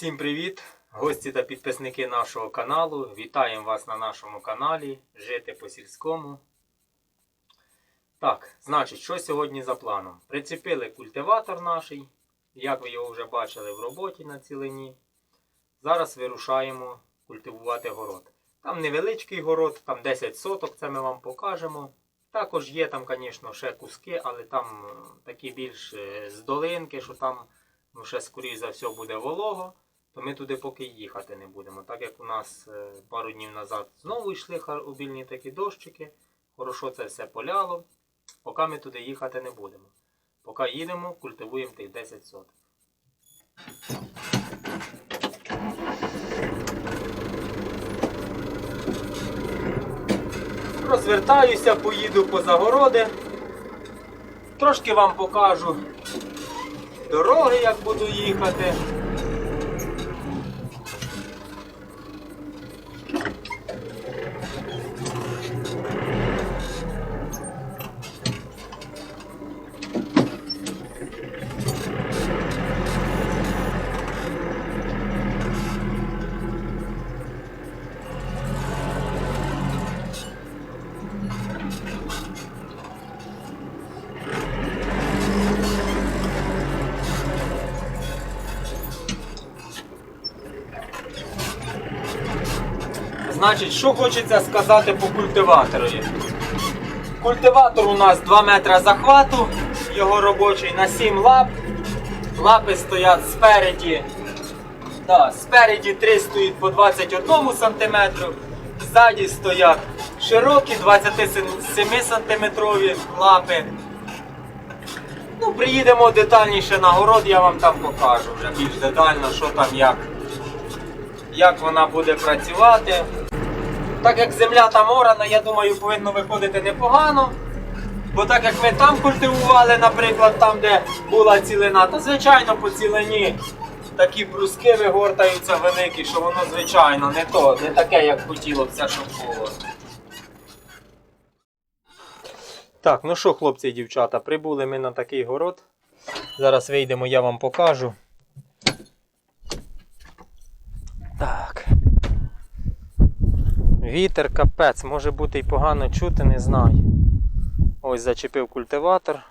Всім привіт! Гості та підписники нашого каналу. Вітаємо вас на нашому каналі Жити по сільському. Так, значить, що сьогодні за планом? Прицепили культиватор наш, як ви його вже бачили в роботі на цілині. Зараз вирушаємо культивувати город. Там невеличкий город, там 10 соток, це ми вам покажемо. Також є там, звісно, ще куски, але там е, такі більш е, з долинки, що там ну, ще скоріш за все буде волого то ми туди поки їхати не будемо. Так як у нас е, пару днів назад знову йшли обільні такі дощики, хорошо це все поляло, поки ми туди їхати не будемо. Поки їдемо, культивуємо тих 10 соток. Розвертаюся, поїду по загороди. Трошки вам покажу дороги, як буду їхати. Значить, що хочеться сказати по культиваторові. Культиватор у нас 2 метри захвату, його робочий на 7 лап. Лапи стоять спереді. Да, спереді 3 стоїть по 21 см, ззаді стоять широкі 27 сантиметрові лапи. Ну, приїдемо детальніше на город, я вам там покажу вже більш детально, що там як як вона буде працювати. Так як земля там орана, я думаю, повинно виходити непогано. Бо так як ми там культивували, наприклад, там, де була цілина, то звичайно по цілині такі бруски вигортаються великі, що воно звичайно не то, не таке, як хотілося, щоб було. Так, ну що, хлопці і дівчата, прибули ми на такий город. Зараз вийдемо, я вам покажу. Так. Вітер капець, може бути і погано чути, не знаю. Ось зачепив культиватор.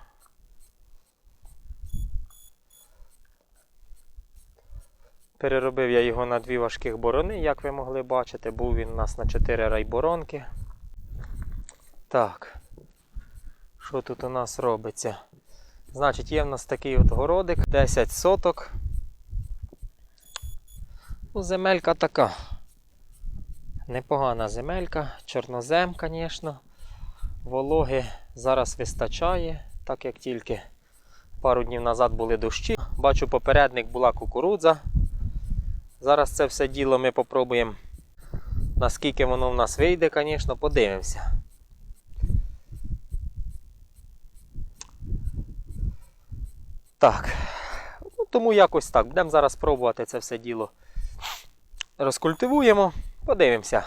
Переробив я його на дві важких борони, як ви могли бачити, був він у нас на 4 райборонки. Так. Що тут у нас робиться? Значить, є в нас такий от городик, 10 соток. Ну, земелька така. Непогана земелька, чорнозем, звісно. Вологи зараз вистачає, так як тільки пару днів назад були дощі. Бачу, попередник була кукурудза. Зараз це все діло ми попробуємо, наскільки воно в нас вийде, звісно, подивимося. Так, ну, тому якось так. Будемо зараз пробувати це все діло. Розкультивуємо, подивимося.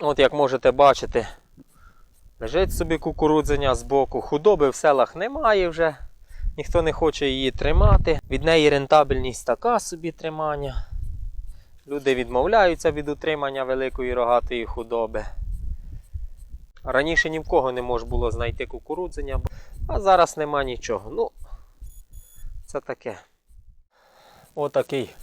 От як можете бачити, лежить собі кукурудзеня з боку. Худоби в селах немає вже. Ніхто не хоче її тримати. Від неї рентабельність така собі тримання. Люди відмовляються від утримання великої рогатої худоби. Раніше ні в кого не можна було знайти кукурудзення, а зараз нема нічого. Ну, це таке. Отакий.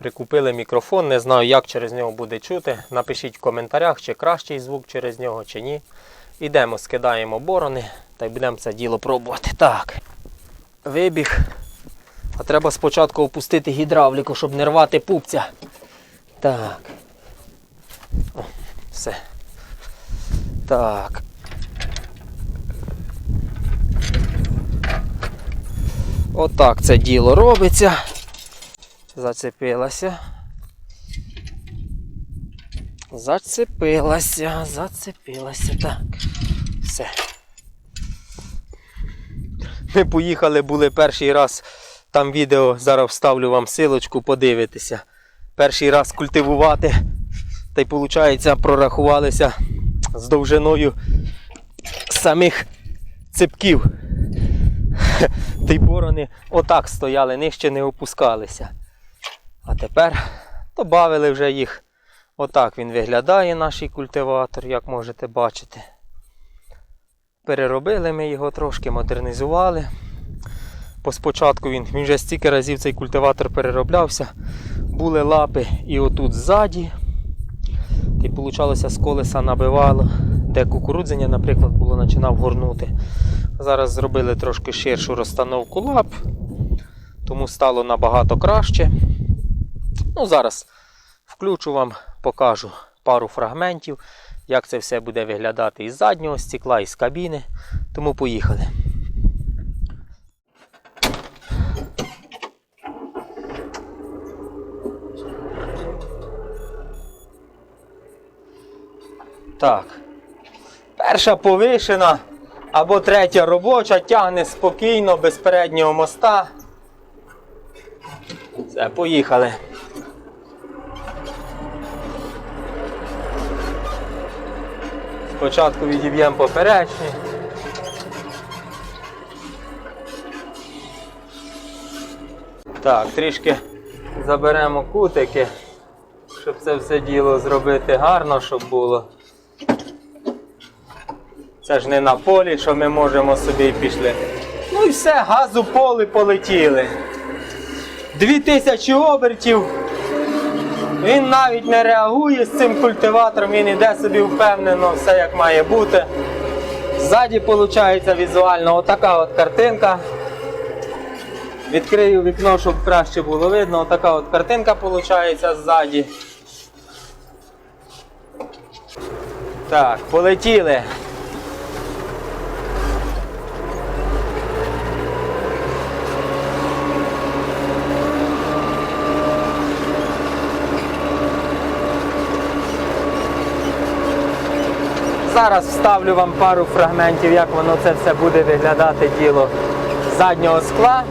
Прикупили мікрофон, не знаю, як через нього буде чути. Напишіть в коментарях, чи кращий звук через нього, чи ні. Ідемо, скидаємо борони та й будемо це діло пробувати. Так. Вибіг. А треба спочатку опустити гідравліку, щоб не рвати пупця. Так. О, все. Так. Отак це діло робиться. Зацепилася. Зацепилася, зацепилася. Так. Все. Ми поїхали, були перший раз. Там відео, зараз вставлю вам силочку, подивитися. Перший раз культивувати. Та й виходить, прорахувалися з довжиною самих цепків. Ті борони отак стояли, нижче не опускалися. А тепер додали вже їх. Отак він виглядає, наш культиватор, як можете бачити. Переробили ми його трошки, модернізували. Спочатку він, він вже стільки разів цей культиватор перероблявся. Були лапи і отут ззаді. І вийшло, з колеса набивало, де кукурудзення, наприклад, було починав горнути. Зараз зробили трошки ширшу розстановку лап, тому стало набагато краще. Ну, Зараз включу вам, покажу пару фрагментів, як це все буде виглядати із заднього стекла, із кабіни. Тому поїхали. Так. Перша повишена або третя робоча тягне спокійно, без переднього моста. Все, поїхали. Спочатку відіб'ємо поперечні. Так, трішки заберемо кутики, щоб це все діло зробити гарно, щоб було. Це ж не на полі, що ми можемо собі і пішли. Ну і все, газу полі полетіли. Дві тисячі обертів. Він навіть не реагує з цим культиватором, він іде собі впевнено, все як має бути. Ззаді виходить візуально отака от картинка. Відкрию вікно, щоб краще було видно. Отака от картинка виходить ззаді. Так, полетіли. Зараз вставлю вам пару фрагментів, як воно це все буде виглядати діло заднього скла.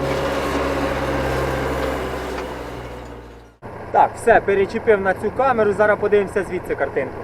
Так, все, перечепив на цю камеру, зараз подивимося звідси картинку.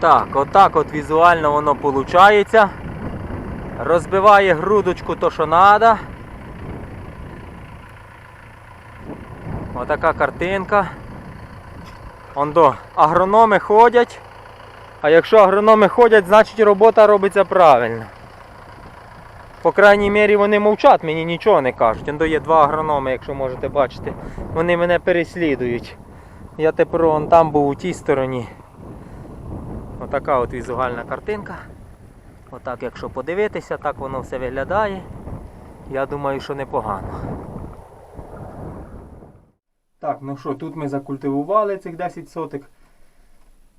Так, отак от візуально воно виходить. Розбиває грудочку то, що треба. Отака картинка. Ондо, агрономи ходять. А якщо агрономи ходять, значить робота робиться правильно. По крайній мірі вони мовчать, мені нічого не кажуть. Ондо є два агрономи, якщо можете бачити. Вони мене переслідують. Я тепер вон там був у тій стороні. Отака от візуальна картинка. Отак, якщо подивитися, так воно все виглядає. Я думаю, що непогано. Так, ну що, тут ми закультивували цих 10 соток.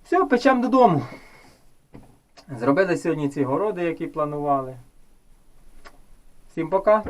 Все, печемо додому. Зробили сьогодні ці городи, які планували. Всім пока!